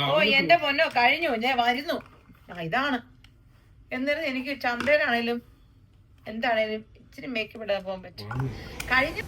ഓ എന്റെ പൊന്നോ കഴിഞ്ഞു ഞാൻ വരുന്നു. ആ ഇതാണ്. എന്നിട്ട് എനിക്ക് ചന്തയിലാണേലും എന്താണേലും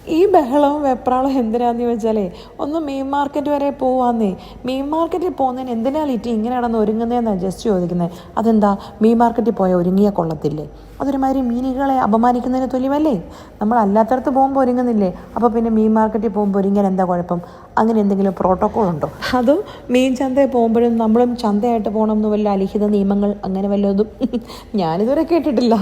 ഈ ബഹളവും വെപ്രാളവും എന്തിനാന്ന് ചോദിച്ചാലേ ഒന്ന് മീൻ മാർക്കറ്റ് വരെ പോവാന്നേ. മീൻ മാർക്കറ്റിൽ പോകുന്നതിന് എന്തിനാ ലിറ്റി ഇങ്ങനെയാണെന്ന് ഒരുങ്ങുന്നതെന്നാണ് ജസ്റ്റ് ചോദിക്കുന്നത് അതെന്താ? മീൻ മാർക്കറ്റിൽ പോയാൽ ഒരുങ്ങിയ കൊള്ളത്തില്ലേ? അതൊരുമാതിരി മീനുകളെ അപമാനിക്കുന്നതിന് തുല്യമല്ലേ? നമ്മൾ അല്ലാത്തടത്ത് പോകുമ്പോൾ ഒരുങ്ങുന്നില്ലേ? അപ്പോൾ പിന്നെ മീൻ മാർക്കറ്റിൽ പോകുമ്പോൾ ഒരുങ്ങാൻ എന്താ കുഴപ്പം? അങ്ങനെ എന്തെങ്കിലും പ്രോട്ടോക്കോൾ ഉണ്ടോ? അതും മീൻ ചന്തയിൽ പോകുമ്പോഴും നമ്മളും ചന്തയായിട്ട് പോകണം എന്ന് വല്ല അലിഖിത നിയമങ്ങൾ അങ്ങനെ വല്ലതും? ഞാനിതുവരെ കേട്ടിട്ടില്ല.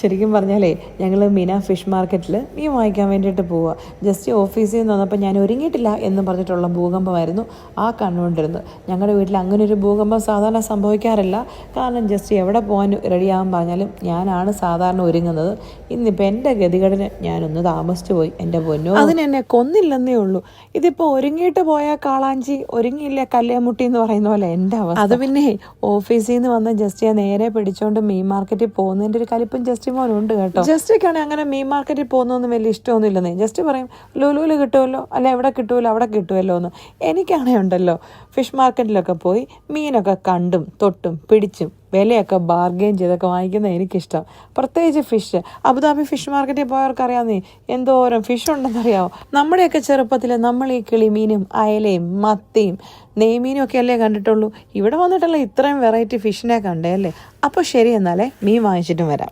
ശരിക്കും പറഞ്ഞാലേ ഞങ്ങൾ മീന ഫിഷ് മാർക്കറ്റിൽ മീൻ വാങ്ങിക്കാൻ വേണ്ടിയിട്ട് പോവുക ജസ്റ്റ് ഓഫീസിൽ നിന്ന് വന്നപ്പോൾ ഞാൻ ഒരുങ്ങിയിട്ടില്ല എന്ന് പറഞ്ഞിട്ടുള്ള ഭൂകമ്പമായിരുന്നു ആ കണ്ടുകൊണ്ടിരുന്നത്. ഞങ്ങളുടെ വീട്ടിൽ അങ്ങനെ ഒരു ഭൂകമ്പം സാധാരണ സംഭവിക്കാറില്ല. കാരണം ജസ്റ്റ് എവിടെ പോകാൻ റെഡിയാകാൻ പറഞ്ഞാലും ഞാനാണ് സാധാരണ ഒരുങ്ങുന്നത്. ഇന്നിപ്പോൾ എന്റെ ഗതികേടിന് ഞാനൊന്ന് താമസിച്ചു പോയി. എന്റെ പൊന്നോ. അതിന് എന്നെ കൊന്നില്ലെന്നേ ഉള്ളൂ. ഇതിപ്പോൾ ഒരുങ്ങിയിട്ട് പോയ കാളാഞ്ചി ഒരുങ്ങിയില്ല കല്ലേമുട്ടി എന്ന് പറയുന്ന പോലെ എന്റെ അവസ്ഥ. അത് പിന്നെ ഓഫീസിൽ നിന്ന് വന്ന് ജസ്റ്റ് ഞാൻ നേരെ പിടിച്ചോണ്ട് മീൻ മാർക്കറ്റിൽ പോകുന്നതിന്റെ ഒരു കലിപ്പും ജസ്റ്റി മോനുണ്ട് കേട്ടോ. ജസ്റ്റിക്കാണെങ്കിൽ അങ്ങനെ മീൻ മാർക്കറ്റിൽ പോകുന്നൊന്നും വലിയ ഇഷ്ടമൊന്നും ഇല്ലെന്നേ ജസ്റ്റ് പറയും ലുലുവിൽ കിട്ടുമല്ലോ? അല്ല എവിടെ കിട്ടുമല്ലോ? അവിടെ കിട്ടുമല്ലോ? എന്ന്. എനിക്കാണേ ഉണ്ടല്ലോ ഫിഷ് മാർക്കറ്റിലൊക്കെ പോയി മീനൊക്കെ കണ്ടും തൊട്ടും പിടിച്ചും വിലയൊക്കെ ബാർഗെയിൻ ചെയ്തൊക്കെ വാങ്ങിക്കുന്നത് എനിക്കിഷ്ടം. പ്രത്യേകിച്ച് ഫിഷ് അബുദാബി ഫിഷ് മാർക്കറ്റിൽ പോയവർക്ക് അറിയാവുന്നേ എന്തോരം ഫിഷ് ഉണ്ടെന്നറിയാമോ നമ്മുടെയൊക്കെ ചെറുപ്പത്തിൽ നമ്മൾ ഈ കിളിമീനും അയലയും മത്തിയും നെയ്മീനും ഒക്കെ അല്ലേ കണ്ടിട്ടുള്ളൂ? ഇവിടെ വന്നിട്ടല്ല ഇത്രയും വെറൈറ്റി ഫിഷിനെ കണ്ടേ അല്ലേ? അപ്പോൾ ശരി എന്നാലേ മീൻ വാങ്ങിച്ചിട്ടും വരാം.